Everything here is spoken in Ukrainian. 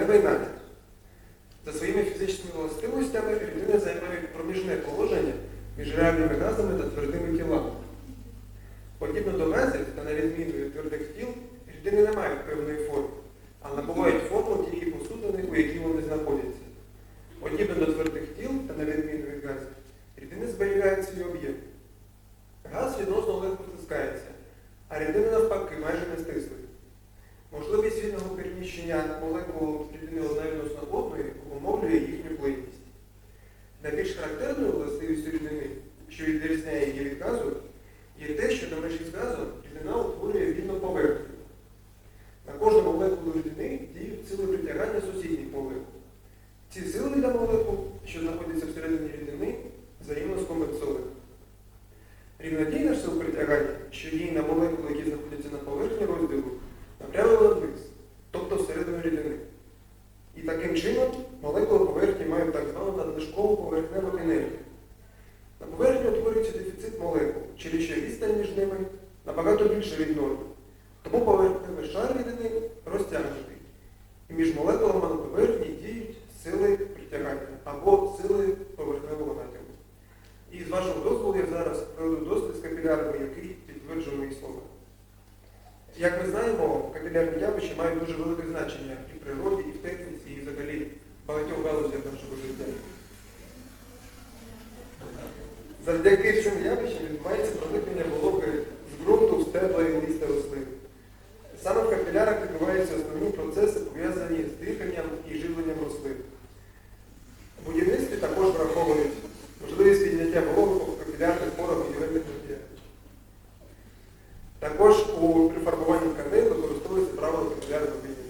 неба і намір. За своїми фізичними властивостями людина займає проміжне положення між реальними газами та твердими тілами. Подібно до газів та на відміну від твердих тіл, людини не мають певної форми, а набувають форму тільки посудини, у якій вони знаходяться. Подібно до твердих тіл та на відміну від газів, людини зберігають свій об'єм. Газ відносно легко протискається, а рідини. Переміщення молекул рідини одна відносно одної обумовлює їхню плинність. Найбільш характерною властивістю рідини, що відрізняє її від газу, є те, що на межі з газом рідина утворює вільну поверхню. На кожну молекулу рідини діють сили притягання сусідніх молекул. Ці сили для молекул, що знаходяться всередині рідини, взаємно скомпенсовані. Рівнодійна ж сил притягання, що діє на молекули, які знаходяться на чином молекули поверхні мають так звану надлишкову поверхневу енергію. На поверхні утворюється дефіцит молекул, через що відстань між ними набагато більша від норми. Тому поверхневий шар рідини розтягнутий. І між молекулами на поверхні Як ми знаємо, капілярні явища мають дуже велике значення і в природі, і в техніці, і взагалі багатьох галузях нашого життя. Завдяки цим явищам відбувається проникнення вологи з ґрунту, стебла і листя рослин. Саме в капілярах відбуваються основні процеси, пов'язані з диханням і живленням рослин. Також у при фарбуванні тканин використовується правило капілярного відділення.